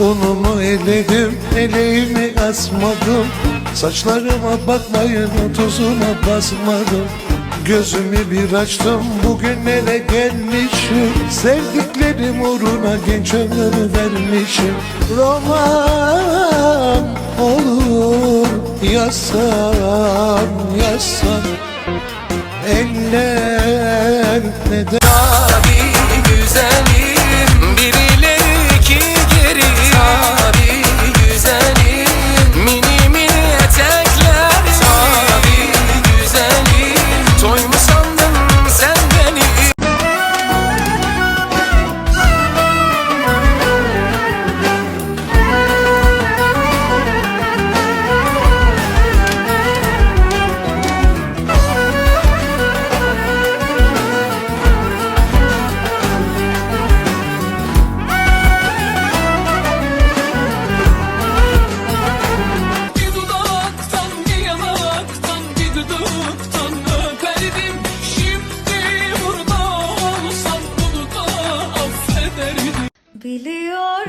Unumu eledim, eleğimi asmadım. Saçlarıma bakmayın, tuzuna basmadım. Gözümü bir açtım, bugünlere gelmişim. Sevdiklerim uğruna genç ömrümü vermişim. Roman olur, yazsam, yazsam. Eller neden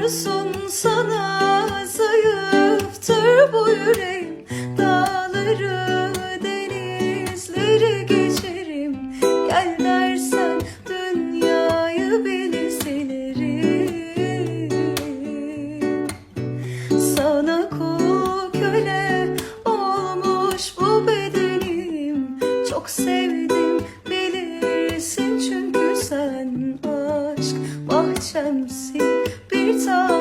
Biliyorsun sana zayıftır bu yüreğim. Dağları denizleri geçerim. Gel dersen dünyayı belirlerim Sana kul köle olmuş bu bedenim. Çok sevdim bilirsin çünkü sen aşk bahçemsin. it's all